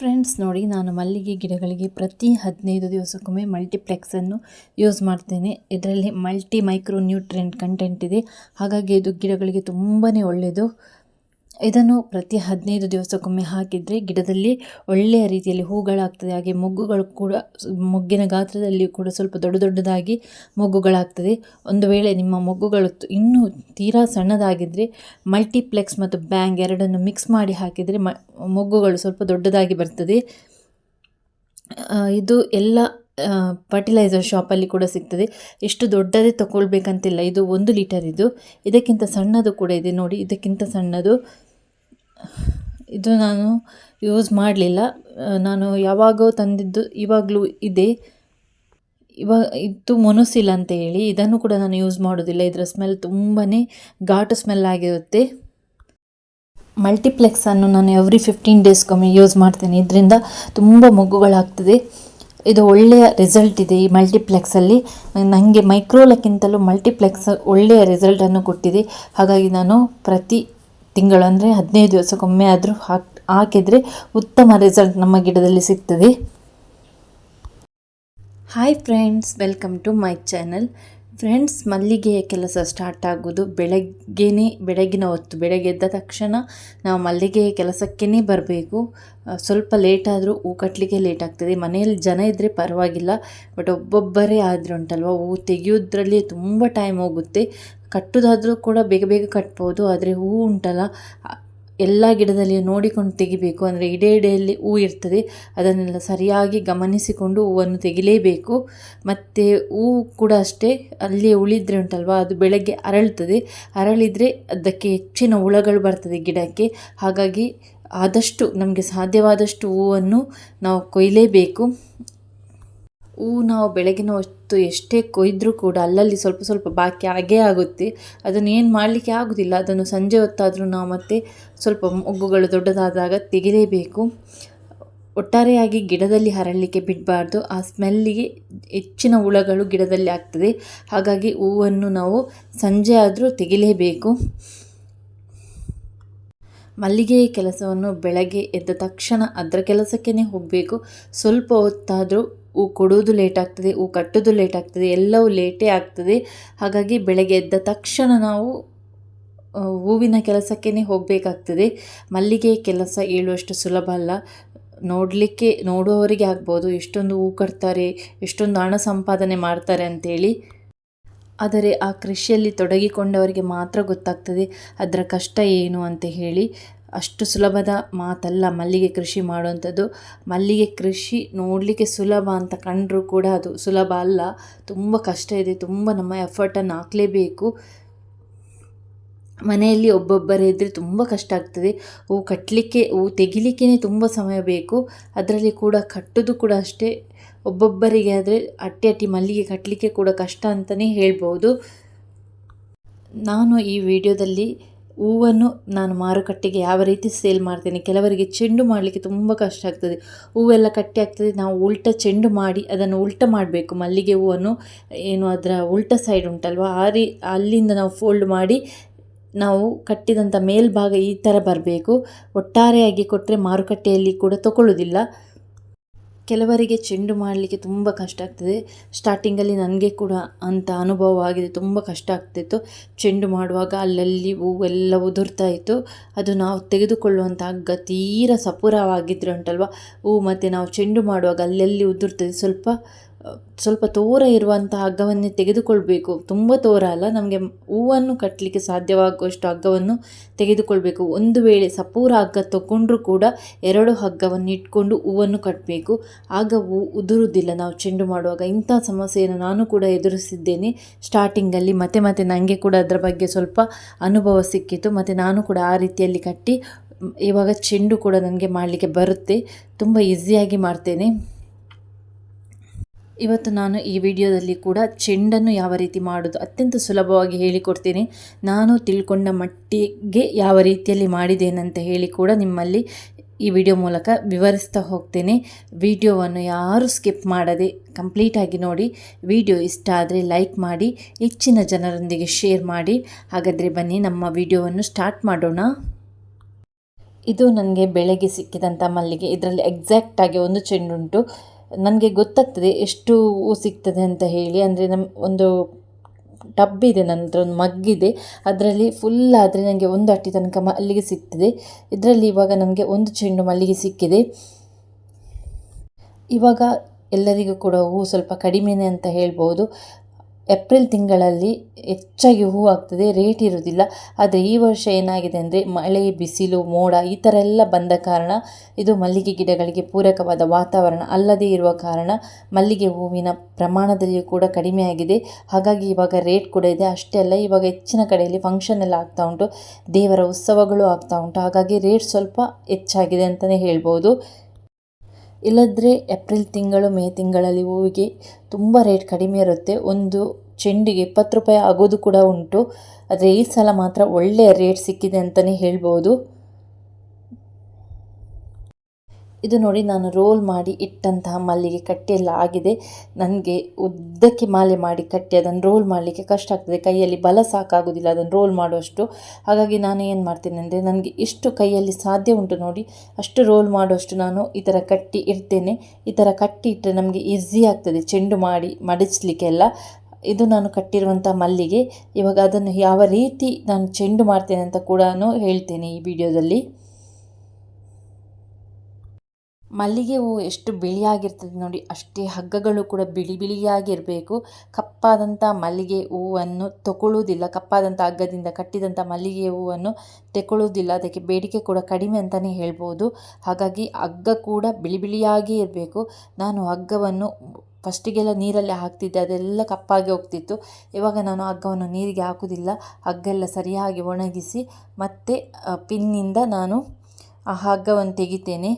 Friends ನೋಡಿ, ನಾನು ಮಲ್ಲಿಗೆ ಗಿಡಗಳಿಗೆ ಪ್ರತಿ ಹದಿನೈದು ದಿವಸಕ್ಕೊಮ್ಮೆ ಮಲ್ಟಿಪ್ಲೆಕ್ಸನ್ನು ಯೂಸ್ ಮಾಡ್ತೇನೆ. ಇದರಲ್ಲಿ ಮಲ್ಟಿ ಮೈಕ್ರೋ ನ್ಯೂಟ್ರಿಯೆಂಟ್ ಕಂಟೆಂಟ್ ಇದೆ. ಹಾಗಾಗಿ ಇದು ಗಿಡಗಳಿಗೆ ತುಂಬಾ ಒಳ್ಳೆಯದು. ಇದನ್ನು ಪ್ರತಿ ಹದಿನೈದು ದಿವಸಕ್ಕೊಮ್ಮೆ ಹಾಕಿದರೆ ಗಿಡದಲ್ಲಿ ಒಳ್ಳೆಯ ರೀತಿಯಲ್ಲಿ ಹೂಗಳಾಗ್ತದೆ. ಹಾಗೆ ಮೊಗ್ಗುಗಳು ಕೂಡ ಮೊಗ್ಗಿನ ಗಾತ್ರದಲ್ಲಿ ಕೂಡ ಸ್ವಲ್ಪ ದೊಡ್ಡ ದೊಡ್ಡದಾಗಿ ಮೊಗ್ಗುಗಳಾಗ್ತದೆ. ಒಂದು ವೇಳೆ ನಿಮ್ಮ ಮೊಗ್ಗುಗಳು ಇನ್ನೂ ತೀರಾ ಸಣ್ಣದಾಗಿದ್ದರೆ ಮಲ್ಟಿಪ್ಲೆಕ್ಸ್ ಮತ್ತು ಬ್ಯಾಂಗ್ ಎರಡನ್ನು ಮಿಕ್ಸ್ ಮಾಡಿ ಹಾಕಿದರೆ ಮೊಗ್ಗುಗಳು ಸ್ವಲ್ಪ ದೊಡ್ಡದಾಗಿ ಬರ್ತದೆ. ಇದು ಎಲ್ಲ ಫರ್ಟಿಲೈಸರ್ ಶಾಪಲ್ಲಿ ಕೂಡ ಸಿಗ್ತದೆ. ಎಷ್ಟು ದೊಡ್ಡದೇ ತಗೊಳ್ಬೇಕಂತಿಲ್ಲ. ಇದು ಒಂದು ಲೀಟರ್ ಇದು. ಇದಕ್ಕಿಂತ ಸಣ್ಣದು ಕೂಡ ಇದೆ. ನೋಡಿ, ಇದಕ್ಕಿಂತ ಸಣ್ಣದು. ಇದು ನಾನು ಯೂಸ್ ಮಾಡಲಿಲ್ಲ. ನಾನು ಯಾವಾಗೋ ತಂದಿದ್ದು ಇವಾಗಲೂ ಇದೆ. ಇವಾಗ ಇದು ಮೊನೊಸಿಲ್ ಅಂತ ಹೇಳಿ, ಇದನ್ನು ಕೂಡ ನಾನು ಯೂಸ್ ಮಾಡೋದಿಲ್ಲ. ಇದರ ಸ್ಮೆಲ್ ತುಂಬಾ ಘಾಟು ಸ್ಮೆಲ್ ಆಗಿರುತ್ತೆ. ಮಲ್ಟಿಪ್ಲೆಕ್ಸನ್ನು ನಾನು ಎವ್ರಿ ಫಿಫ್ಟೀನ್ ಡೇಸ್ಗೊಮ್ಮೆ ಯೂಸ್ ಮಾಡ್ತೇನೆ. ಇದರಿಂದ ತುಂಬ ಮೊಗ್ಗುಗಳಾಗ್ತದೆ ಇದು ಒಳ್ಳೆಯ ರಿಸಲ್ಟ್ ಇದೆ ಈ ಮಲ್ಟಿಪ್ಲೆಕ್ಸಲ್ಲಿ ನನಗೆ ಮೈಕ್ರೋಲಕ್ಕಿಂತಲೂ ಮಲ್ಟಿಪ್ಲೆಕ್ಸ್ ಒಳ್ಳೆಯ ರಿಸಲ್ಟನ್ನು ಕೊಟ್ಟಿದೆ. ಹಾಗಾಗಿ ನಾನು ಪ್ರತಿ ತಿಂಗಳು ಅಂದರೆ ಹದಿನೈದು ದಿವಸಕ್ಕೊಮ್ಮೆ ಆದರೂ ಹಾಕ್, ಹಾಕಿದರೆ ಉತ್ತಮ ರಿಸಲ್ಟ್ ನಮ್ಮ ಗಿಡದಲ್ಲಿ ಸಿಗ್ತದೆ. Hi friends welcome to my channel friends, ಮಲ್ಲಿಗೆಯ ಕೆಲಸ ಸ್ಟಾರ್ಟ್ ಆಗೋದು ಬೆಳಗ್ಗೆನೇ, ಬೆಳಗಿನ ಹೊತ್ತು. ಬೆಳಗ್ಗೆ ಎದ್ದ ತಕ್ಷಣ ನಾವು ಮಲ್ಲಿಗೆಯ ಕೆಲಸಕ್ಕೇ ಬರಬೇಕು. ಸ್ವಲ್ಪ ಲೇಟ್ ಆದರೂ ಹೂ ಕಟ್ಟಲಿಕ್ಕೆ ಲೇಟ್ ಆಗ್ತದೆ. ಮನೆಯಲ್ಲಿ ಜನ ಇದ್ದರೆ ಪರವಾಗಿಲ್ಲ. ಬಟ್ ಒಬ್ಬೊಬ್ಬರೇ ಆದರೆ ಉಂಟಲ್ವ? ಹೂ ತೆಗೆಯೋದ್ರಲ್ಲಿ ತುಂಬ ಟೈಮ್ ಹೋಗುತ್ತೆ. ಕಟ್ಟೋದಾದರೂ ಕೂಡ ಬೇಗ ಬೇಗ ಕಟ್ಬೋದು. ಆದರೆ ಹೂ ಉಂಟಲ್ಲ. ಎಲ್ಲ ಗಿಡದಲ್ಲಿ ನೋಡಿಕೊಂಡು ತೆಗಿಬೇಕು. ಅಂದರೆ ಇಡೇ ಇಡೆಯಲ್ಲಿ ಹೂ ಇರ್ತದೆ. ಅದನ್ನೆಲ್ಲ ಸರಿಯಾಗಿ ಗಮನಿಸಿಕೊಂಡು ಹೂವನ್ನು ತೆಗಿಲೇಬೇಕು. ಮತ್ತು ಹೂ ಕೂಡ ಅಷ್ಟೇ ಅಲ್ಲಿ ಉಳಿದ್ರೆ ಉಂಟಲ್ವ? ಅದು ಬೆಳಗ್ಗೆ ಅರಳ್ತದೆ. ಅರಳಿದರೆ ಅದಕ್ಕೆ ಹೆಚ್ಚಿನ ಹುಳಗಳು ಬರ್ತದೆ ಗಿಡಕ್ಕೆ. ಹಾಗಾಗಿ ಆದಷ್ಟು ನಮಗೆ ಸಾಧ್ಯವಾದಷ್ಟು ಹೂವನ್ನು ನಾವು ಕೊಯ್ಯಲೇಬೇಕು ಹೂ ನಾವು ಬೆಳಗಿನ ಹೊತ್ತು ಎಷ್ಟೇ ಕೊಯ್ದರೂ ಕೂಡ ಅಲ್ಲಲ್ಲಿ ಸ್ವಲ್ಪ ಸ್ವಲ್ಪ ಬಾಕಿ ಆಗೇ ಆಗುತ್ತೆ. ಅದನ್ನು ಏನು ಮಾಡಲಿಕ್ಕೆ ಆಗೋದಿಲ್ಲ. ಅದನ್ನು ಸಂಜೆ ಹೊತ್ತಾದರೂ ನಾವು ಮತ್ತೆ ಸ್ವಲ್ಪ ಮೊಗ್ಗುಗಳು ದೊಡ್ಡದಾದಾಗ ತೆಗಿಲೇಬೇಕು. ಒಟ್ಟಾರೆಯಾಗಿ ಗಿಡದಲ್ಲಿ ಹರಳಲಿಕ್ಕೆ ಬಿಡಬಾರ್ದು. ಆ ಸ್ಮೆಲ್ಲಿಗೆ ಹೆಚ್ಚಿನ ಹುಳಗಳು ಗಿಡದಲ್ಲಿ ಆಗ್ತದೆ. ಹಾಗಾಗಿ ಹೂವನ್ನು ನಾವು ಸಂಜೆ ಆದರೂ ತೆಗಿಲೇಬೇಕು. ಮಲ್ಲಿಗೆಯ ಕೆಲಸವನ್ನು ಬೆಳಗ್ಗೆ ಎದ್ದ ತಕ್ಷಣ ಅದರ ಕೆಲಸಕ್ಕೇ ಹೋಗಬೇಕು. ಸ್ವಲ್ಪ ಹೊತ್ತಾದರೂ ಹೂ ಕೊಡೋದು ಲೇಟ್ ಆಗ್ತದೆ, ಹೂ ಕಟ್ಟೋದು ಲೇಟ್ ಆಗ್ತದೆ, ಎಲ್ಲವೂ ಲೇಟೇ ಆಗ್ತದೆ. ಹಾಗಾಗಿ ಬೆಳಗ್ಗೆ ಎದ್ದ ತಕ್ಷಣ ನಾವು ಹೂವಿನ ಕೆಲಸಕ್ಕೇ ಹೋಗಬೇಕಾಗ್ತದೆ. ಮಲ್ಲಿಗೆಯ ಕೆಲಸ ಹೇಳುವಷ್ಟು ಸುಲಭ ಅಲ್ಲ. ನೋಡಲಿಕ್ಕೆ, ನೋಡುವವರಿಗೆ ಆಗ್ಬೋದು. ಎಷ್ಟೊಂದು ಹೂ ಕಟ್ತಾರೆ, ಎಷ್ಟೊಂದು ಹಣ ಸಂಪಾದನೆ ಮಾಡ್ತಾರೆ ಅಂತೇಳಿ. ಆದರೆ ಆ ಕೃಷಿಯಲ್ಲಿ ತೊಡಗಿಕೊಂಡವರಿಗೆ ಮಾತ್ರ ಗೊತ್ತಾಗ್ತದೆ, ಅದರ ಕಷ್ಟ ಏನು ಅಂತ ಹೇಳಿ. ಅಷ್ಟು ಸುಲಭದ ಮಾತಲ್ಲ ಮಲ್ಲಿಗೆ ಕೃಷಿ ಮಾಡುವಂಥದ್ದು. ಮಲ್ಲಿಗೆ ಕೃಷಿ ನೋಡಲಿಕ್ಕೆ ಸುಲಭ ಅಂತ ಕಂಡರೂ ಕೂಡ ಅದು ಸುಲಭ ಅಲ್ಲ. ತುಂಬ ಕಷ್ಟ ಇದೆ, ತುಂಬ ನಮ್ಮ ಎಫರ್ಟನ್ನು ಹಾಕಲೇಬೇಕು. ಮನೆಯಲ್ಲಿ ಒಬ್ಬೊಬ್ಬರೇ ಇದ್ದರೆ ತುಂಬ ಕಷ್ಟ ಆಗ್ತದೆ. ಹೂ ಕಟ್ಟಲಿಕ್ಕೆ, ಹೂ ತೆಗಿಲಿಕ್ಕೇ ತುಂಬ ಸಮಯ ಬೇಕು. ಅದರಲ್ಲಿ ಕೂಡ ಕಟ್ಟೋದು ಕೂಡ ಅಷ್ಟೇ. ಒಬ್ಬೊಬ್ಬರಿಗೆ ಆದರೆ ಅಟ್ಟಿ ಅಟ್ಟಿ ಮಲ್ಲಿಗೆ ಕಟ್ಟಲಿಕ್ಕೆ ಕೂಡ ಕಷ್ಟ ಅಂತಲೇ ಹೇಳ್ಬೋದು. ನಾನು ಈ ವಿಡಿಯೋದಲ್ಲಿ ಹೂವನ್ನು ನಾನು ಮಾರುಕಟ್ಟೆಗೆ ಯಾವ ರೀತಿ ಸೇಲ್ ಮಾಡ್ತೇನೆ, ಕೆಲವರಿಗೆ ಚೆಂಡು ಮಾಡಲಿಕ್ಕೆ ತುಂಬ ಕಷ್ಟ ಆಗ್ತದೆ. ಹೂವೆಲ್ಲ ಕಟ್ಟಿ ಆಗ್ತದೆ, ನಾವು ಉಲ್ಟ ಚೆಂಡು ಮಾಡಿ ಅದನ್ನು ಉಲ್ಟ ಮಾಡಬೇಕು. ಮಲ್ಲಿಗೆ ಹೂವನ್ನು ಏನು ಅದರ ಉಲ್ಟ ಸೈಡ್ ಉಂಟಲ್ವ, ಆ ರೀ, ಅಲ್ಲಿಂದ ನಾವು ಫೋಲ್ಡ್ ಮಾಡಿ ನಾವು ಕಟ್ಟಿದಂಥ ಮೇಲ್ಭಾಗ ಈ ಥರ ಬರಬೇಕು. ಒಟ್ಟಾರೆಯಾಗಿ ಕೊಟ್ಟರೆ ಮಾರುಕಟ್ಟೆಯಲ್ಲಿ ಕೂಡ ತಗೊಳ್ಳೋದಿಲ್ಲ ಕೆಲವರಿಗೆ ಚೆಂಡು ಮಾಡಲಿಕ್ಕೆ ತುಂಬ ಕಷ್ಟ ಆಗ್ತದೆ. ಸ್ಟಾರ್ಟಿಂಗಲ್ಲಿ ನನಗೆ ಕೂಡ ಅಂಥ ಅನುಭವ ಆಗಿದೆ. ತುಂಬ ಕಷ್ಟ ಆಗ್ತಿತ್ತು. ಚೆಂಡು ಮಾಡುವಾಗ ಅಲ್ಲಲ್ಲಿ ಹೂವೆಲ್ಲ ಉದುರ್ತಾ ಇತ್ತು. ಅದು ನಾವು ತೆಗೆದುಕೊಳ್ಳುವಂಥ ಹಗ್ಗ ತೀರ ಸಪುರವಾಗಿದ್ರೆ ಉಂಟಲ್ವ ಹೂ ಮತ್ತು ನಾವು ಚೆಂಡು ಮಾಡುವಾಗ ಅಲ್ಲಲ್ಲಿ ಉದುರ್ತದೆ. ಸ್ವಲ್ಪ ಸ್ವಲ್ಪ ತೋರ ಇರುವಂಥ ಹಗ್ಗವನ್ನೇ ತೆಗೆದುಕೊಳ್ಬೇಕು. ತುಂಬ ತೋರ ಅಲ್ಲ, ನಮಗೆ ಹೂವನ್ನು ಕಟ್ಟಲಿಕ್ಕೆ ಸಾಧ್ಯವಾಗುವಷ್ಟು ಹಗ್ಗವನ್ನು ತೆಗೆದುಕೊಳ್ಬೇಕು. ಒಂದು ವೇಳೆ ಸಪೂರ ಹಗ್ಗ ತಗೊಂಡ್ರೂ ಕೂಡ ಎರಡು ಹಗ್ಗವನ್ನು ಇಟ್ಕೊಂಡು ಹೂವನ್ನು ಕಟ್ಟಬೇಕು ಆಗ ಹೂ ಉದುರುವುದಿಲ್ಲ ನಾವು ಚೆಂಡು ಮಾಡುವಾಗ ಇಂಥ ಸಮಸ್ಯೆಯನ್ನು ನಾನು ಕೂಡ ಎದುರಿಸಿದ್ದೇನೆ. ಸ್ಟಾರ್ಟಿಂಗಲ್ಲಿ ಮತ್ತೆ ಮತ್ತೆ ನನಗೆ ಕೂಡ ಅದರ ಬಗ್ಗೆ ಸ್ವಲ್ಪ ಅನುಭವ ಸಿಕ್ಕಿತು. ಮತ್ತು ನಾನು ಕೂಡ ಆ ರೀತಿಯಲ್ಲಿ ಕಟ್ಟಿ, ಇವಾಗ ಚೆಂಡು ಕೂಡ ನನಗೆ ಮಾಡಲಿಕ್ಕೆ ಬರುತ್ತೆ. ತುಂಬ ಈಸಿಯಾಗಿ ಮಾಡ್ತೇನೆ. ಇವತ್ತು ನಾನು ಈ ವಿಡಿಯೋದಲ್ಲಿ ಕೂಡ ಚೆಂಡನ್ನು ಯಾವ ರೀತಿ ಮಾಡೋದು ಅತ್ಯಂತ ಸುಲಭವಾಗಿ ಹೇಳಿಕೊಡ್ತೀನಿ. ನಾನು ತಿಳ್ಕೊಂಡ ಮಟ್ಟಿಗೆ ಯಾವ ರೀತಿಯಲ್ಲಿ ಮಾಡಿದ್ದೇನಂತ ಹೇಳಿ ಕೂಡ ನಿಮ್ಮಲ್ಲಿ ಈ ವಿಡಿಯೋ ಮೂಲಕ ವಿವರಿಸ್ತಾ ಹೋಗ್ತೇನೆ. ವಿಡಿಯೋವನ್ನು ಯಾರೂ ಸ್ಕಿಪ್ ಮಾಡದೆ ಕಂಪ್ಲೀಟಾಗಿ ನೋಡಿ. ವಿಡಿಯೋ ಇಷ್ಟ ಆದರೆ ಲೈಕ್ ಮಾಡಿ, ಹೆಚ್ಚಿನ ಜನರೊಂದಿಗೆ ಶೇರ್ ಮಾಡಿ. ಹಾಗಾದರೆ ಬನ್ನಿ ನಮ್ಮ ವಿಡಿಯೋವನ್ನು ಸ್ಟಾರ್ಟ್ ಮಾಡೋಣ. ಇದು ನನಗೆ ಬೆಳಗ್ಗೆ ಸಿಕ್ಕಿದಂಥ ಮಲ್ಲಿಗೆ. ಇದರಲ್ಲಿ ಎಕ್ಸಾಕ್ಟಾಗಿ ಒಂದು ಚೆಂಡು ಉಂಟು. ನನಗೆ ಗೊತ್ತಾಗ್ತದೆ ಎಷ್ಟು ಹೂ ಸಿಗ್ತದೆ ಅಂತ ಹೇಳಿ. ಅಂದರೆ ನಮ್ಮ ಒಂದು ಟಬ್ ಇದೆ ನಂತರ ಹತ್ರ ಒಂದು ಮಗ್ಗಿದೆ ಅದರಲ್ಲಿ ಫುಲ್ ಆದರೆ ನನಗೆ ಒಂದು ಅಟ್ಟಿ ತನಕ ಮಲ್ಲಿಗೆ ಸಿಗ್ತದೆ. ಇದರಲ್ಲಿ ಇವಾಗ ನನಗೆ ಒಂದು ಚೆಂಡು ಮಲ್ಲಿಗೆ ಸಿಕ್ಕಿದೆ. ಇವಾಗ ಎಲ್ಲರಿಗೂ ಕೂಡ ಹೂ ಸ್ವಲ್ಪ ಕಡಿಮೆನೇ ಅಂತ ಹೇಳ್ಬೋದು. ಏಪ್ರಿಲ್ ತಿಂಗಳಲ್ಲಿ ಹೆಚ್ಚಾಗಿ ಹೂ ಆಗ್ತದೆ, ರೇಟ್ ಇರೋದಿಲ್ಲ ಆದರೆ ಈ ವರ್ಷ ಏನಾಗಿದೆ ಅಂದರೆ ಮಳೆ, ಬಿಸಿಲು, ಮೋಡ ಈ ಥರ ಎಲ್ಲ ಬಂದ ಕಾರಣ ಇದು ಮಲ್ಲಿಗೆ ಗಿಡಗಳಿಗೆ ಪೂರಕವಾದ ವಾತಾವರಣ ಅಲ್ಲದೇ ಇರುವ ಕಾರಣ ಮಲ್ಲಿಗೆ ಹೂವಿನ ಪ್ರಮಾಣದಲ್ಲಿಯೂ ಕೂಡ ಕಡಿಮೆ ಆಗಿದೆ. ಹಾಗಾಗಿ ಇವಾಗ ರೇಟ್ ಕೂಡ ಇದೆ. ಅಷ್ಟೇ ಅಲ್ಲ, ಇವಾಗ ಹೆಚ್ಚಿನ ಕಡೆಯಲ್ಲಿ ಫಂಕ್ಷನ್ ಎಲ್ಲ ಆಗ್ತಾ ಉಂಟು. ದೇವರ ಉತ್ಸವಗಳು ಆಗ್ತಾ ಉಂಟು. ಹಾಗಾಗಿ ರೇಟ್ ಸ್ವಲ್ಪ ಹೆಚ್ಚಾಗಿದೆ ಅಂತಲೇ ಹೇಳ್ಬೋದು. ಇಲ್ಲದ್ರೆ ಏಪ್ರಿಲ್ ತಿಂಗಳು, ಮೇ ತಿಂಗಳಲ್ಲಿ ಹೂವಿಗೆ ತುಂಬ ರೇಟ್ ಕಡಿಮೆ ಇರುತ್ತೆ. ಒಂದು ಚೆಂಡಿಗೆ ಇಪ್ಪತ್ತು ರೂಪಾಯಿ ಆಗೋದು ಕೂಡ ಉಂಟು. ಆದರೆ ಈ ಸಲ ಮಾತ್ರ ಒಳ್ಳೆಯ ರೇಟ್ ಸಿಕ್ಕಿದೆ ಅಂತಲೇ ಹೇಳ್ಬೋದು. ಇದು ನೋಡಿ ನಾನು ರೋಲ್ ಮಾಡಿ ಇಟ್ಟಂತಹ ಮಲ್ಲಿಗೆ ಕಟ್ಟೆಲ್ಲ ಆಗಿದೆ. ನನಗೆ ಉದ್ದಕ್ಕೆ ಮಾಲೆ ಮಾಡಿ ಕಟ್ಟಿ, ಅದನ್ನು ರೋಲ್ ಮಾಡಲಿಕ್ಕೆ ಕಷ್ಟ ಆಗ್ತದೆ. ಕೈಯಲ್ಲಿ ಬಲ ಸಾಕಾಗೋದಿಲ್ಲ, ಅದನ್ನು ರೋಲ್ ಮಾಡುವಷ್ಟು. ಹಾಗಾಗಿ ನಾನು ಏನು ಮಾಡ್ತೇನೆ ಅಂದರೆ, ನನಗೆ ಇಷ್ಟು ಕೈಯಲ್ಲಿ ಸಾಧ್ಯ ಉಂಟು ನೋಡಿ, ಅಷ್ಟು ರೋಲ್ ಮಾಡುವಷ್ಟು ನಾನು ಈ ಥರ ಕಟ್ಟಿ ಇಡ್ತೇನೆ. ಈ ಥರ ಕಟ್ಟಿ ಇಟ್ಟರೆ ನಮಗೆ ಈಸಿ ಆಗ್ತದೆ, ಚೆಂಡು ಮಾಡಿ ಮಡಚಲಿಕ್ಕೆಲ್ಲ ಇದು ನಾನು ಕಟ್ಟಿರುವಂಥ ಮಲ್ಲಿಗೆ. ಇವಾಗ ಅದನ್ನು ಯಾವ ರೀತಿ ನಾನು ಚೆಂಡು ಮಾಡ್ತೇನೆ ಅಂತ ಕೂಡ ಹೇಳ್ತೇನೆ ಈ ವಿಡಿಯೋದಲ್ಲಿ ಮಲ್ಲಿಗೆ ಹೂವು ಎಷ್ಟು ಬಿಳಿಯಾಗಿರ್ತದೆ ನೋಡಿ, ಅಷ್ಟೇ ಹಗ್ಗಗಳು ಕೂಡ ಬಿಳಿ ಬಿಳಿಯಾಗಿರಬೇಕು. ಕಪ್ಪಾದಂಥ ಮಲ್ಲಿಗೆ ಹೂವನ್ನು ತಗೊಳ್ಳುವುದಿಲ್ಲ ಕಪ್ಪಾದಂಥ ಹಗ್ಗದಿಂದ ಕಟ್ಟಿದಂಥ ಮಲ್ಲಿಗೆ ಹೂವನ್ನು ತೆಕೊಳ್ಳೋದಿಲ್ಲ ಅದಕ್ಕೆ ಬೇಡಿಕೆ ಕೂಡ ಕಡಿಮೆ ಅಂತಲೇ ಹೇಳ್ಬೋದು. ಹಾಗಾಗಿ ಹಗ್ಗ ಕೂಡ ಬಿಳಿ ಬಿಳಿಯಾಗಿಯೇ ಇರಬೇಕು. ನಾನು ಹಗ್ಗವನ್ನು ಫಸ್ಟಿಗೆಲ್ಲ ನೀರಲ್ಲಿ ಹಾಕ್ತಿದ್ದೆ. ಅದೆಲ್ಲ ಕಪ್ಪಾಗಿ ಹೋಗ್ತಿತ್ತು. ಇವಾಗ ನಾನು ಹಗ್ಗವನ್ನು ನೀರಿಗೆ ಹಾಕುವುದಿಲ್ಲ. ಹಗ್ಗ ಎಲ್ಲ ಸರಿಯಾಗಿ ಒಣಗಿಸಿ ಮತ್ತೆ ಪಿನ್ನಿಂದ ನಾನು ಆ ಹಗ್ಗವನ್ನು ತೆಗಿತೇನೆ.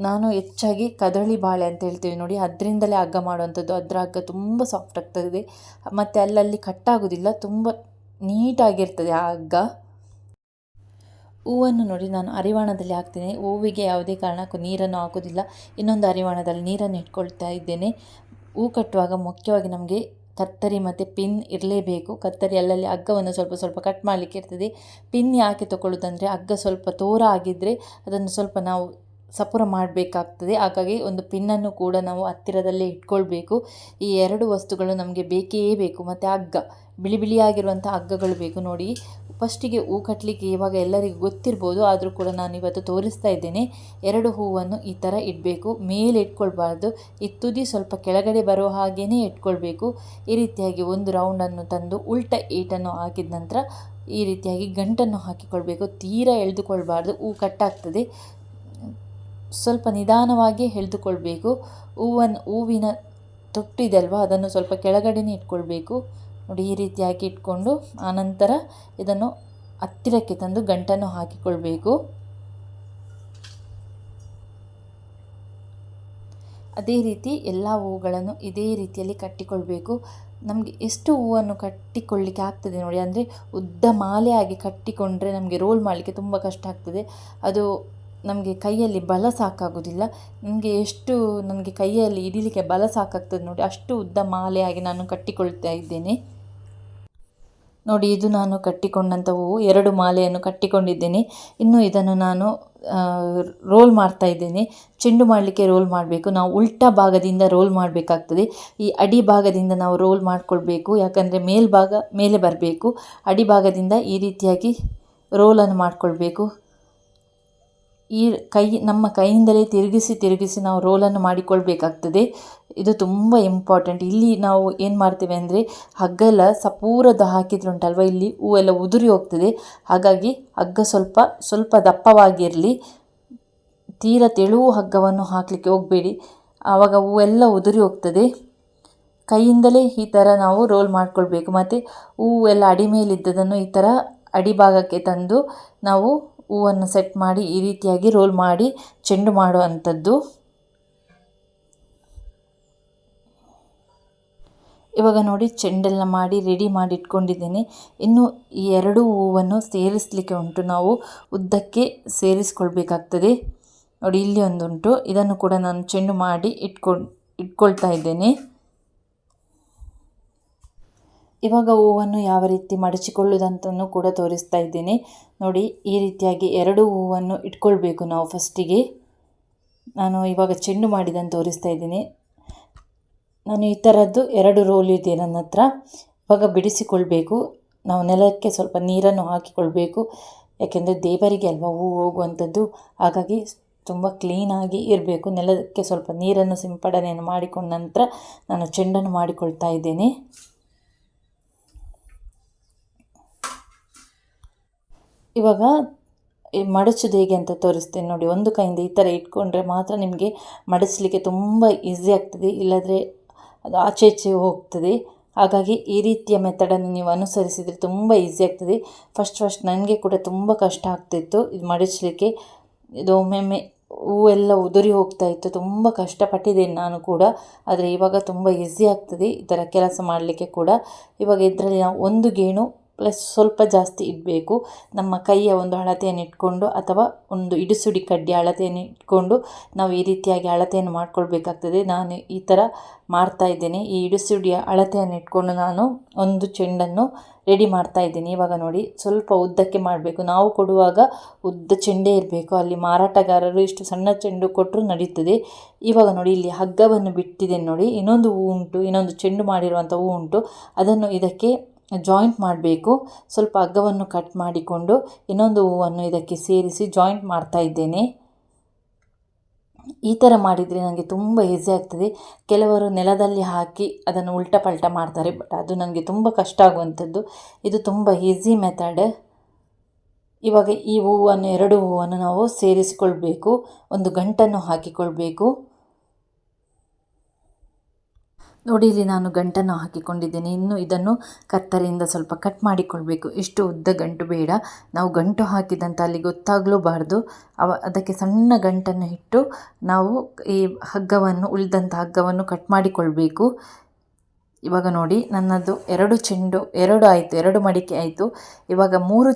ನಾನು ಹೆಚ್ಚಾಗಿ ಕದಳಿ ಬಾಳೆ ಅಂತ ಹೇಳ್ತೀವಿ ನೋಡಿ, ಅದರಿಂದಲೇ ಹಗ್ಗ ಮಾಡುವಂಥದ್ದು. ಅದರ ಹಗ್ಗ ತುಂಬ ಸಾಫ್ಟ್ ಆಗ್ತದೆ. ಮತ್ತು ಅಲ್ಲಲ್ಲಿ ಕಟ್ಟಾಗೋದಿಲ್ಲ ತುಂಬ ನೀಟಾಗಿರ್ತದೆ ಆ ಹಗ್ಗ. ಹೂವನ್ನು ನೋಡಿ, ನಾನು ಅರಿವಾಣದಲ್ಲಿ ಹಾಕ್ತೇನೆ. ಹೂವಿಗೆ ಯಾವುದೇ ಕಾರಣಕ್ಕೂ ನೀರನ್ನು ಹಾಕೋದಿಲ್ಲ. ಇನ್ನೊಂದು ಅರಿವಾಣದಲ್ಲಿ ನೀರನ್ನು ಇಟ್ಕೊಳ್ತಾ ಇದ್ದೇನೆ. ಹೂ ಕಟ್ಟುವಾಗ ಮುಖ್ಯವಾಗಿ ನಮಗೆ ಕತ್ತರಿ ಮತ್ತು ಪಿನ್ ಇರಲೇಬೇಕು. ಕತ್ತರಿ ಅಲ್ಲಲ್ಲಿ ಹಗ್ಗವನ್ನು ಸ್ವಲ್ಪ ಸ್ವಲ್ಪ ಕಟ್ ಮಾಡಲಿಕ್ಕೆ ಇರ್ತದೆ. ಪಿನ್ ಯಾಕೆ ತಗೊಳ್ಳೋದಂದರೆ ಹಗ್ಗ ಸ್ವಲ್ಪ ತೋರ ಆಗಿದ್ದರೆ ಅದನ್ನು ಸ್ವಲ್ಪ ನಾವು ಸಪುರ ಮಾಡಬೇಕಾಗ್ತದೆ. ಹಾಗಾಗಿ ಒಂದು ಪಿನ್ನನ್ನು ಕೂಡ ನಾವು ಹತ್ತಿರದಲ್ಲೇ ಇಟ್ಕೊಳ್ಬೇಕು. ಈ ಎರಡು ವಸ್ತುಗಳು ನಮಗೆ ಬೇಕೇ ಬೇಕು. ಮತ್ತು ಹಗ್ಗ, ಬಿಳಿ ಬಿಳಿಯಾಗಿರುವಂಥ ಹಗ್ಗಗಳು ಬೇಕು ನೋಡಿ. ಫಸ್ಟಿಗೆ ಹೂ ಕಟ್ಟಲಿಕ್ಕೆ ಇವಾಗ ಎಲ್ಲರಿಗೂ ಗೊತ್ತಿರ್ಬೋದು. ಆದರೂ ಕೂಡ ನಾನು ಇವತ್ತು ತೋರಿಸ್ತಾ ಇದ್ದೇನೆ. ಎರಡು ಹೂವನ್ನು ಈ ಥರ ಇಡಬೇಕು. ಮೇಲೆ ಇಟ್ಕೊಳ್ಬಾರ್ದು. ಈ ತುದಿ ಸ್ವಲ್ಪ ಕೆಳಗಡೆ ಬರೋ ಹಾಗೆಯೇ ಇಟ್ಕೊಳ್ಬೇಕು. ಈ ರೀತಿಯಾಗಿ ಒಂದು ರೌಂಡನ್ನು ತಂದು ಉಲ್ಟ ಏಟನ್ನು ಹಾಕಿದ ನಂತರ ಈ ರೀತಿಯಾಗಿ ಗಂಟನ್ನು ಹಾಕಿಕೊಳ್ಬೇಕು. ತೀರಾ ಎಳೆದುಕೊಳ್ಬಾರ್ದು. ಹೂ ಕಟ್ಟಾಗ್ತದೆ. ಸ್ವಲ್ಪ ನಿಧಾನವಾಗಿ ಎಳೆದುಕೊಳ್ಬೇಕು ಹೂವನ್ನು ಹೂವಿನ ತೊಟ್ಟಿದೆಲ್ವ? ಅದನ್ನು ಸ್ವಲ್ಪ ಕೆಳಗಡೆನೇ ಇಟ್ಕೊಳ್ಬೇಕು. ನೋಡಿ, ಈ ರೀತಿಯಾಗಿ ಇಟ್ಕೊಂಡು, ಆನಂತರ ಇದನ್ನು ಹತ್ತಿರಕ್ಕೆ ತಂದು ಗಂಟನ್ನು ಹಾಕಿಕೊಳ್ಬೇಕು. ಅದೇ ರೀತಿ ಎಲ್ಲ ಹೂಗಳನ್ನು ಇದೇ ರೀತಿಯಲ್ಲಿ ಕಟ್ಟಿಕೊಳ್ಬೇಕು. ನಮಗೆ ಎಷ್ಟು ಹೂವನ್ನು ಕಟ್ಟಿಕೊಳ್ಳಿಕ್ಕೆ ಆಗ್ತದೆ ನೋಡಿ. ಅಂದರೆ ಉದ್ದ ಮಾಲೆಯಾಗಿ ಕಟ್ಟಿಕೊಂಡ್ರೆ ನಮಗೆ ರೋಲ್ ಮಾಡಲಿಕ್ಕೆ ತುಂಬ ಕಷ್ಟ ಆಗ್ತದೆ. ಅದು ನಮಗೆ ಕೈಯಲ್ಲಿ ಬಲ ಸಾಕಾಗೋದಿಲ್ಲ. ನನಗೆ ಎಷ್ಟು ನನಗೆ ಕೈಯಲ್ಲಿ ಹಿಡಿಲಿಕ್ಕೆ ಬಲ ಸಾಕಾಗ್ತದೆ ನೋಡಿ, ಅಷ್ಟು ಉದ್ದ ಮಾಲೆಯಾಗಿ ನಾನು ಕಟ್ಟಿಕೊಳ್ತಾ ಇದ್ದೇನೆ. ನೋಡಿ, ಇದು ನಾನು ಕಟ್ಟಿಕೊಂಡಂಥ ಹೂವು ಎರಡು ಮಾಲೆಯನ್ನು ಕಟ್ಟಿಕೊಂಡಿದ್ದೇನೆ. ಇನ್ನು ಇದನ್ನು ನಾನು ರೋಲ್ ಮಾಡ್ತಾ ಇದ್ದೇನೆ. ಚೆಂಡು ಮಾಡಲಿಕ್ಕೆ ರೋಲ್ ಮಾಡಬೇಕು. ನಾವು ಉಲ್ಟಾ ಭಾಗದಿಂದ ರೋಲ್ ಮಾಡಬೇಕಾಗ್ತದೆ. ಈ ಅಡಿ ಭಾಗದಿಂದ ನಾವು ರೋಲ್ ಮಾಡಿಕೊಳ್ಬೇಕು. ಯಾಕಂದರೆ ಮೇಲ್ಭಾಗ, ಮೇಲೆ ಬರಬೇಕು. ಅಡಿ ಭಾಗದಿಂದ ಈ ರೀತಿಯಾಗಿ ರೋಲನ್ನು ಮಾಡಿಕೊಳ್ಬೇಕು. ಈ ಕೈ, ನಮ್ಮ ಕೈಯಿಂದಲೇ ತಿರುಗಿಸಿ ತಿರುಗಿಸಿ ನಾವು ರೋಲನ್ನು ಮಾಡಿಕೊಳ್ಬೇಕಾಗ್ತದೆ. ಇದು ತುಂಬ ಇಂಪಾರ್ಟೆಂಟ್. ಇಲ್ಲಿ ನಾವು ಏನು ಮಾಡ್ತೇವೆ ಅಂದರೆ, ಹಗ್ಗ ಎಲ್ಲ ಸಪೂರದ ಹಾಕಿದ್ರುಂಟಲ್ವ, ಇಲ್ಲಿ ಹೂವೆಲ್ಲ ಉದುರಿ ಹೋಗ್ತದೆ. ಹಾಗಾಗಿ ಹಗ್ಗ ಸ್ವಲ್ಪ ಸ್ವಲ್ಪ ದಪ್ಪವಾಗಿರಲಿ. ತೀರ ತೆಳುವು ಹಗ್ಗವನ್ನು ಹಾಕಲಿಕ್ಕೆ ಹೋಗಬೇಡಿ. ಆವಾಗ ಹೂವೆಲ್ಲ ಉದುರಿ ಹೋಗ್ತದೆ. ಕೈಯಿಂದಲೇ ಈ ಥರ ನಾವು ರೋಲ್ ಮಾಡಿಕೊಳ್ಬೇಕು. ಮತ್ತು ಎಲ್ಲ ಅಡಿ ಮೇಲಿದ್ದದನ್ನು ಈ ಥರ ಅಡಿಭಾಗಕ್ಕೆ ತಂದು ನಾವು ಹೂವನ್ನು ಸೆಟ್ ಮಾಡಿ ಈ ರೀತಿಯಾಗಿ ರೋಲ್ ಮಾಡಿ ಚೆಂಡು ಮಾಡುವಂಥದ್ದು. ಇವಾಗ ನೋಡಿ ಚೆಂಡೆಲ್ಲ ಮಾಡಿ ರೆಡಿ ಮಾಡಿ ಇಟ್ಕೊಂಡಿದ್ದೇನೆ. ಇನ್ನು ಈ ಎರಡು ಹೂವನ್ನು ಸೇರಿಸಲಿಕ್ಕೆ ಉಂಟು. ನಾವು ಉದ್ದಕ್ಕೆ ಸೇರಿಸ್ಕೊಳ್ಬೇಕಾಗ್ತದೆ. ನೋಡಿ ಇಲ್ಲಿ ಒಂದುಂಟು ಇದನ್ನು ಕೂಡ ನಾನು ಚೆಂಡು ಮಾಡಿ ಇಟ್ಕೊಂಡು ಇಟ್ಕೊಳ್ತಾ ಇದ್ದೇನೆ. ಇವಾಗ ಹೂವನ್ನು ಯಾವ ರೀತಿ ಮಡಚಿಕೊಳ್ಳುವುದಂತನೂ ಕೂಡ ತೋರಿಸ್ತಾ ಇದ್ದೀನಿ. ನೋಡಿ, ಈ ರೀತಿಯಾಗಿ ಎರಡು ಹೂವನ್ನು ಇಟ್ಕೊಳ್ಬೇಕು ನಾವು ಫಸ್ಟಿಗೆ. ನಾನು ಇವಾಗ ಚೆಂಡು ಮಾಡಿದಂತ ತೋರಿಸ್ತಾ ಇದ್ದೀನಿ. ನಾನು ಈ ಥರದ್ದು ಎರಡು ರೋಲ್ ಇದೆ ನನ್ನ ಹತ್ರ. ಇವಾಗ ಬಿಡಿಸಿಕೊಳ್ಬೇಕು. ನಾವು ನೆಲಕ್ಕೆ ಸ್ವಲ್ಪ ನೀರನ್ನು ಹಾಕಿಕೊಳ್ಬೇಕು. ಯಾಕೆಂದರೆ ದೇವರಿಗೆ ಅಲ್ವಾ ಹೂವು ಹೋಗುವಂಥದ್ದು. ಹಾಗಾಗಿ ತುಂಬ ಕ್ಲೀನಾಗಿ ಇರಬೇಕು. ನೆಲಕ್ಕೆ ಸ್ವಲ್ಪ ನೀರನ್ನು ಸಿಂಪಡಣೆಯನ್ನು ಮಾಡಿಕೊಂಡ ನಂತರ ನಾನು ಚೆಂಡನ್ನು ಮಾಡಿಕೊಳ್ತಾ ಇದ್ದೇನೆ. ಇವಾಗ ಮಡಚೋದು ಹೇಗೆ ಅಂತ ತೋರಿಸ್ತೇನೆ ನೋಡಿ. ಒಂದು ಕೈಯಿಂದ ಈ ಥರ ಇಟ್ಕೊಂಡ್ರೆ ಮಾತ್ರ ನಿಮಗೆ ಮಡಚಲಿಕ್ಕೆ ತುಂಬ ಈಸಿ ಆಗ್ತದೆ, ಇಲ್ಲದ್ರೆ ಅದು ಆಚೆ ಈಚೆ ಹೋಗ್ತದೆ. ಹಾಗಾಗಿ ಈ ರೀತಿಯ ಮೆಥಡನ್ನು ನೀವು ಅನುಸರಿಸಿದರೆ ತುಂಬ ಈಸಿ ಆಗ್ತದೆ. ಫಸ್ಟ್ ಫಸ್ಟ್ ನನಗೆ ಕೂಡ ತುಂಬ ಕಷ್ಟ ಆಗ್ತಿತ್ತು ಇದು ಮಡಚಲಿಕ್ಕೆ. ಇದು ಒಮ್ಮೆಮ್ಮೆ ಹೂವೆಲ್ಲ ಉದುರಿ ಹೋಗ್ತಾ ಇತ್ತು, ತುಂಬ ಕಷ್ಟಪಟ್ಟಿದ್ದೇನೆ ನಾನು ಕೂಡ. ಆದರೆ ಇವಾಗ ತುಂಬ ಈಸಿ ಆಗ್ತದೆ, ಈ ಥರ ಕೆಲಸ ಮಾಡಲಿಕ್ಕೆ ಕೂಡ. ಇವಾಗ ಇದರಲ್ಲಿ ನಾವು ಒಂದು ಗೇಣು ಪ್ಲಸ್ ಸ್ವಲ್ಪ ಜಾಸ್ತಿ ಇಡಬೇಕು. ನಮ್ಮ ಕೈಯ ಒಂದು ಅಳತೆಯನ್ನು ಇಟ್ಕೊಂಡು ಅಥವಾ ಒಂದು ಇಡಿಸುಡಿ ಕಡ್ಡಿ ಅಳತೆಯನ್ನು ಇಟ್ಕೊಂಡು ನಾವು ಈ ರೀತಿಯಾಗಿ ಅಳತೆಯನ್ನು ಮಾಡ್ಕೊಳ್ಬೇಕಾಗ್ತದೆ. ನಾನು ಈ ಥರ ಮಾಡ್ತಾ ಇದ್ದೇನೆ. ಈ ಇಡಿಸುಡಿಯ ಅಳತೆಯನ್ನು ಇಟ್ಕೊಂಡು ನಾನು ಒಂದು ಚೆಂಡನ್ನು ರೆಡಿ ಮಾಡ್ತಾ ಇದ್ದೀನಿ. ಇವಾಗ ನೋಡಿ, ಸ್ವಲ್ಪ ಉದ್ದಕ್ಕೆ ಮಾಡಬೇಕು. ನಾವು ಕೊಡುವಾಗ ಉದ್ದ ಚೆಂಡೇ ಇರಬೇಕು. ಅಲ್ಲಿ ಮಾರಾಟಗಾರರು ಇಷ್ಟು ಸಣ್ಣ ಚೆಂಡು ಕೊಟ್ಟರು ನಡೀತದೆ. ಇವಾಗ ನೋಡಿ, ಇಲ್ಲಿ ಹಗ್ಗವನ್ನು ಬಿಟ್ಟಿದ್ದೇನೆ ನೋಡಿ. ಇನ್ನೊಂದು ಹೂ ಉಂಟು. ಇನ್ನೊಂದು ಚೆಂಡು ಮಾಡಿರುವಂಥ ಹೂ ಉಂಟು. ಅದನ್ನು ಇದಕ್ಕೆ ಜಾಯಿಂಟ್ ಮಾಡಬೇಕು. ಸ್ವಲ್ಪ ಹಗ್ಗವನ್ನು ಕಟ್ ಮಾಡಿಕೊಂಡು ಇನ್ನೊಂದು ಹೂವನ್ನು ಇದಕ್ಕೆ ಸೇರಿಸಿ ಜಾಯಿಂಟ್ ಮಾಡ್ತಾ ಇದ್ದೇನೆ. ಈ ಥರ ಮಾಡಿದರೆ ನನಗೆ ತುಂಬ ಈಸಿ ಆಗ್ತದೆ. ಕೆಲವರು ನೆಲದಲ್ಲಿ ಹಾಕಿ ಅದನ್ನು ಉಲ್ಟ ಪಲ್ಟ ಮಾಡ್ತಾರೆ ಬಟ್ ಅದು ನನಗೆ ತುಂಬ ಕಷ್ಟ ಆಗುವಂಥದ್ದು. ಇದು ತುಂಬ ಈಸಿ ಮೆಥಡ್ ಇವಾಗ ಈ ಹೂವನ್ನು, ಎರಡು ಹೂವನ್ನು ನಾವು ಸೇರಿಸಿಕೊಳ್ಬೇಕು. ಒಂದು ಗಂಟನ್ನು ಹಾಕಿಕೊಳ್ಬೇಕು. ನೋಡಿ, ಇಲ್ಲಿ ನಾನು ಗಂಟನ್ನು ಹಾಕಿಕೊಂಡಿದ್ದೇನೆ. ಇನ್ನು ಇದನ್ನು ಕತ್ತರಿಯಿಂದ ಸ್ವಲ್ಪ ಕಟ್ ಮಾಡಿಕೊಳ್ಬೇಕು. ಇಷ್ಟು ಉದ್ದ ಗಂಟು ಬೇಡ. ನಾವು ಗಂಟು ಹಾಕಿದಂತ ಅಲ್ಲಿ ಗೊತ್ತಾಗಲೂಬಾರ್ದು ಅವ, ಅದಕ್ಕೆ ಸಣ್ಣ ಗಂಟನ್ನು ಇಟ್ಟು ನಾವು ಈ ಹಗ್ಗವನ್ನು ಉಳಿದಂಥ ಹಗ್ಗವನ್ನು ಕಟ್ ಮಾಡಿಕೊಳ್ಬೇಕು. ಇವಾಗ ನೋಡಿ, ನನ್ನದು ಎರಡು ಚೆಂಡು, ಎರಡು ಆಯಿತು, ಎರಡು ಮಡಿಕೆ ಆಯಿತು. ಇವಾಗ ಮೂರು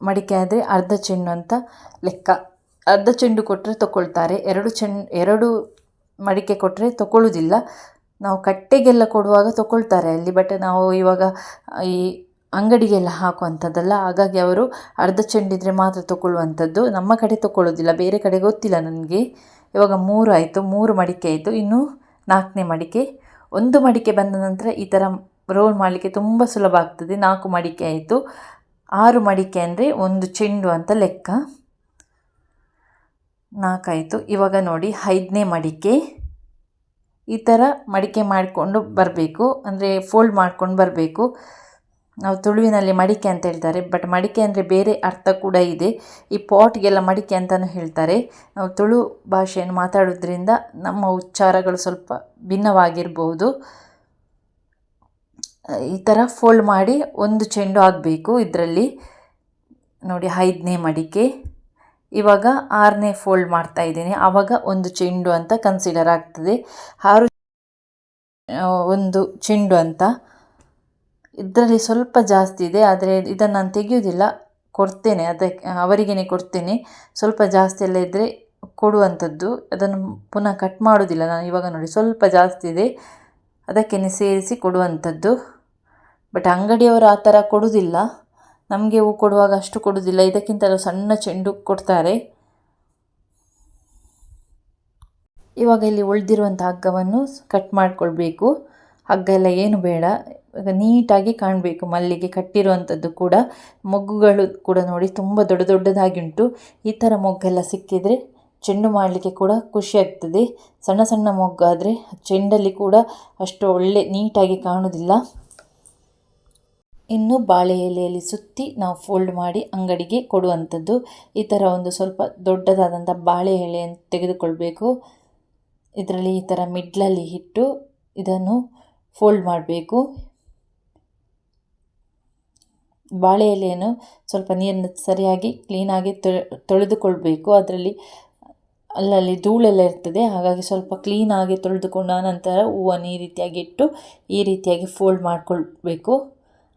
ಮಡಿಕೆ ಆದರೆ ಅರ್ಧ ಚೆಂಡು ಅಂತ ಲೆಕ್ಕ. ಅರ್ಧ ಚೆಂಡು ಕೊಟ್ಟರೆ ತಗೊಳ್ತಾರೆ. ಎರಡು ಚೆಂಡು, ಎರಡು ಮಡಿಕೆ ಕೊಟ್ಟರೆ ತಗೊಳ್ಳೋದಿಲ್ಲ ನಾವು ಕಟ್ಟೆಗೆಲ್ಲ ಕೊಡುವಾಗ ತಗೊಳ್ತಾರೆ ಅಲ್ಲಿ ಬಟ್ ನಾವು ಇವಾಗ ಈ ಅಂಗಡಿಗೆಲ್ಲ ಹಾಕುವಂಥದ್ದಲ್ಲ, ಹಾಗಾಗಿ ಅವರು ಅರ್ಧ ಚೆಂಡಿದ್ರೆ ಮಾತ್ರ ತೊಗೊಳ್ಳುವಂಥದ್ದು. ನಮ್ಮ ಕಡೆ ತಗೊಳ್ಳೋದಿಲ್ಲ, ಬೇರೆ ಕಡೆ ಗೊತ್ತಿಲ್ಲ ನನಗೆ. ಇವಾಗ ಮೂರು ಆಯಿತು, ಮೂರು ಮಡಿಕೆ ಆಯಿತು ಇನ್ನು ನಾಲ್ಕನೇ ಮಡಿಕೆ. ಒಂದು ಮಡಿಕೆ ಬಂದ ನಂತರ ಈ ಥರ ರೋಲ್ ಮಾಡಲಿಕ್ಕೆ ತುಂಬ ಸುಲಭ ಆಗ್ತದೆ. ನಾಲ್ಕು ಮಡಿಕೆ ಆಯಿತು. ಆರು ಮಡಿಕೆ ಅಂದರೆ ಒಂದು ಚೆಂಡು ಅಂತ ಲೆಕ್ಕ. ನಾಲ್ಕಾಯಿತು ಇವಾಗ ನೋಡಿ, ಐದನೇ ಮಡಿಕೆ. ಈ ಥರ ಮಡಿಕೆ ಮಾಡಿಕೊಂಡು ಬರಬೇಕು. ಅಂದರೆ ಫೋಲ್ಡ್ ಮಾಡ್ಕೊಂಡು ಬರಬೇಕು. ನಾವು ತುಳುವಿನಲ್ಲಿ ಮಡಿಕೆ ಅಂತ ಹೇಳ್ತಾರೆ. ಬಟ್ ಮಡಿಕೆ ಅಂದರೆ ಬೇರೆ ಅರ್ಥ ಕೂಡ ಇದೆ. ಈ ಪಾಟ್ಗೆಲ್ಲ ಮಡಿಕೆ ಅಂತಲೂ ಹೇಳ್ತಾರೆ. ನಾವು ತುಳು ಭಾಷೆಯನ್ನು ಮಾತಾಡೋದ್ರಿಂದ ನಮ್ಮ ಉಚ್ಚಾರಗಳು ಸ್ವಲ್ಪ ಭಿನ್ನವಾಗಿರ್ಬೋದು. ಈ ಥರ ಫೋಲ್ಡ್ ಮಾಡಿ ಒಂದು ಚೆಂಡು ಆಗಬೇಕು ಇದರಲ್ಲಿ. ನೋಡಿ, ಐದನೇ ಮಡಿಕೆ. ಇವಾಗ ಆರನೇ ಫೋಲ್ಡ್ ಮಾಡ್ತಾ ಇದ್ದೀನಿ. ಆವಾಗ ಒಂದು ಚೆಂಡು ಅಂತ ಕನ್ಸಿಡರ್ ಆಗ್ತದೆ. ಆರು ಒಂದು ಚೆಂಡು ಅಂತ. ಇದರಲ್ಲಿ ಸ್ವಲ್ಪ ಜಾಸ್ತಿ ಇದೆ, ಆದರೆ ಇದನ್ನು ನಾನು ತೆಗೆಯೋದಿಲ್ಲ. ಕೊಡ್ತೇನೆ, ಅದಕ್ಕೆ ಅವರಿಗೇ ಕೊಡ್ತೇನೆ. ಸ್ವಲ್ಪ ಜಾಸ್ತಿ ಎಲ್ಲ ಇದ್ದರೆ ಕೊಡುವಂಥದ್ದು. ಅದನ್ನು ಪುನಃ ಕಟ್ ಮಾಡೋದಿಲ್ಲ ನಾನು, ಇವಾಗ ನೋಡಿ ಸ್ವಲ್ಪ ಜಾಸ್ತಿ ಇದೆ. ಅದಕ್ಕೇ ಸೇರಿಸಿ ಕೊಡುವಂಥದ್ದು. ಬಟ್ ಅಂಗಡಿಯವರು ಆ ಥರ ಕೊಡೋದಿಲ್ಲ. ನಮಗೆ ಹೂ ಕೊಡುವಾಗ ಅಷ್ಟು ಕೊಡೋದಿಲ್ಲ ಇದಕ್ಕಿಂತಲೂ ಸಣ್ಣ ಚೆಂಡು ಕೊಡ್ತಾರೆ. ಇವಾಗ ಇಲ್ಲಿ ಉಳಿದಿರುವಂಥ ಹಗ್ಗವನ್ನು ಕಟ್ ಮಾಡಿಕೊಳ್ಬೇಕು. ಹಗ್ಗ ಎಲ್ಲ ಏನು ಬೇಡ. ಇವಾಗ ನೀಟಾಗಿ ಕಾಣಬೇಕು. ಮಲ್ಲಿಗೆ ಕಟ್ಟಿರುವಂಥದ್ದು ಕೂಡ ಮೊಗ್ಗುಗಳು ಕೂಡ ನೋಡಿ ತುಂಬ ದೊಡ್ಡ ದೊಡ್ಡದಾಗಿ ಉಂಟು. ಈ ಥರ ಮೊಗ್ಗೆಲ್ಲ ಸಿಕ್ಕಿದರೆ ಚೆಂಡು ಮಾಡಲಿಕ್ಕೆ ಕೂಡ ಖುಷಿ ಆಗ್ತದೆ. ಸಣ್ಣ ಸಣ್ಣ ಮೊಗ್ಗಾದರೆ ಚೆಂಡಲ್ಲಿ ಕೂಡ ಅಷ್ಟು ಒಳ್ಳೆ ನೀಟಾಗಿ ಕಾಣೋದಿಲ್ಲ. ಇನ್ನು ಬಾಳೆ ಎಲೆಯಲ್ಲಿ ಸುತ್ತಿ ನಾವು ಫೋಲ್ಡ್ ಮಾಡಿ ಅಂಗಡಿಗೆ ಕೊಡುವಂಥದ್ದು. ಈ ಥರ ಒಂದು ಸ್ವಲ್ಪ ದೊಡ್ಡದಾದಂಥ ಬಾಳೆ ಎಲೆಯನ್ನು ತೆಗೆದುಕೊಳ್ಬೇಕು. ಇದರಲ್ಲಿ ಈ ಥರ ಮಿಡ್ಲಲ್ಲಿ ಇಟ್ಟು ಇದನ್ನು ಫೋಲ್ಡ್ ಮಾಡಬೇಕು. ಬಾಳೆ ಎಲೆಯನ್ನು ಸ್ವಲ್ಪ ನೀರನ್ನು ಸರಿಯಾಗಿ ಕ್ಲೀನಾಗಿ ತೊಳೆದುಕೊಳ್ಬೇಕು. ಅದರಲ್ಲಿ ಅಲ್ಲಲ್ಲಿ ಧೂಳೆಲ್ಲ ಇರ್ತದೆ. ಹಾಗಾಗಿ ಸ್ವಲ್ಪ ಕ್ಲೀನಾಗಿ ತೊಳೆದುಕೊಂಡ ನಂತರ ಹೂವನ್ನು ಈ ರೀತಿಯಾಗಿ ಇಟ್ಟು ಈ ರೀತಿಯಾಗಿ ಫೋಲ್ಡ್ ಮಾಡಿಕೊಳ್ಬೇಕು.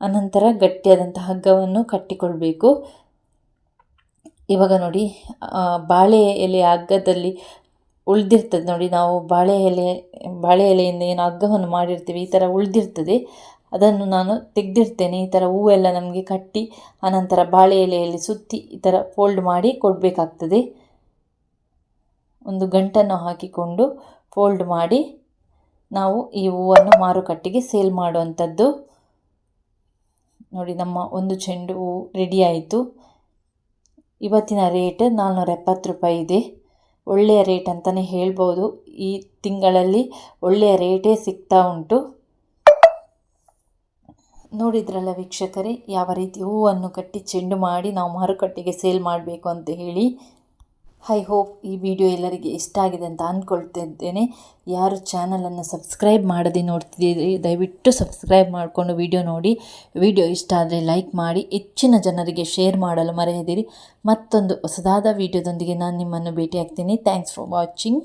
ಅನಂತರ ಗಟ್ಟಿಯಾದಂಥ ಹಗ್ಗವನ್ನು ಕಟ್ಟಿಕೊಳ್ಬೇಕು. ಇವಾಗ ನೋಡಿ ಬಾಳೆ ಎಲೆ ಹಗ್ಗದಲ್ಲಿ ಉಳಿದಿರ್ತದೆ ನೋಡಿ, ನಾವು ಬಾಳೆ ಎಲೆ, ಬಾಳೆ ಎಲೆಯಿಂದ ಏನು ಹಗ್ಗವನ್ನು ಮಾಡಿರ್ತೀವಿ, ಈ ಥರ ಉಳಿದಿರ್ತದೆ. ಅದನ್ನು ನಾನು ತೆಗೆದಿರ್ತೇನೆ. ಈ ಥರ ಹೂವೆಲ್ಲ ನಮಗೆ ಕಟ್ಟಿ ಆನಂತರ ಬಾಳೆ ಎಲೆಯಲ್ಲಿ ಸುತ್ತಿ ಈ ಥರ ಫೋಲ್ಡ್ ಮಾಡಿ ಕೊಡಬೇಕಾಗ್ತದೆ. ಒಂದು ಗಂಟನ್ನು ಹಾಕಿಕೊಂಡು ಫೋಲ್ಡ್ ಮಾಡಿ ನಾವು ಈ ಹೂವನ್ನು ಮಾರುಕಟ್ಟೆಗೆ ಸೇಲ್ ಮಾಡುವಂಥದ್ದು. ನೋಡಿ ನಮ್ಮ ಒಂದು ಚೆಂಡು ಹೂವು ರೆಡಿ ಆಯಿತು. ಇವತ್ತಿನ ರೇಟ್ ನಾಲ್ನೂರ ಎಪ್ಪತ್ತು ರೂಪಾಯಿ ಇದೆ. ಒಳ್ಳೆಯ ರೇಟ್ ಅಂತಲೇ ಹೇಳ್ಬೋದು. ಈ ತಿಂಗಳಲ್ಲಿ ಒಳ್ಳೆಯ ರೇಟೇ ಸಿಗ್ತಾ ಉಂಟು. ನೋಡಿದ್ರಲ್ಲ ವೀಕ್ಷಕರೇ, ಯಾವ ರೀತಿ ಹೂವನ್ನು ಕಟ್ಟಿ ಚೆಂಡು ಮಾಡಿ ನಾವು ಮಾರುಕಟ್ಟೆಗೆ ಸೇಲ್ ಮಾಡಬೇಕು ಅಂತ ಹೇಳಿ ಐ ಹೋಪ್ ಈ ವಿಡಿಯೋ ಎಲ್ಲರಿಗೆ ಇಷ್ಟ ಆಗಿದೆ ಅಂತ ಅಂದ್ಕೊಳ್ತಿದ್ದೇನೆ ಯಾರು ಚಾನಲನ್ನು ಸಬ್ಸ್ಕ್ರೈಬ್ ಮಾಡದೆ ನೋಡ್ತಿದ್ದೀರಿ, ದಯವಿಟ್ಟು ಸಬ್ಸ್ಕ್ರೈಬ್ ಮಾಡಿಕೊಂಡು ವಿಡಿಯೋ ನೋಡಿ. ವಿಡಿಯೋ ಇಷ್ಟ ಆದರೆ ಲೈಕ್ ಮಾಡಿ, ಹೆಚ್ಚಿನ ಜನರಿಗೆ ಶೇರ್ ಮಾಡಲು ಮರೆಯದಿರಿ. ಮತ್ತೊಂದು ಹೊಸದಾದ ವಿಡಿಯೋದೊಂದಿಗೆ ನಾನು ನಿಮ್ಮನ್ನು ಭೇಟಿಯಾಗ್ತೀನಿ. Thanks for watching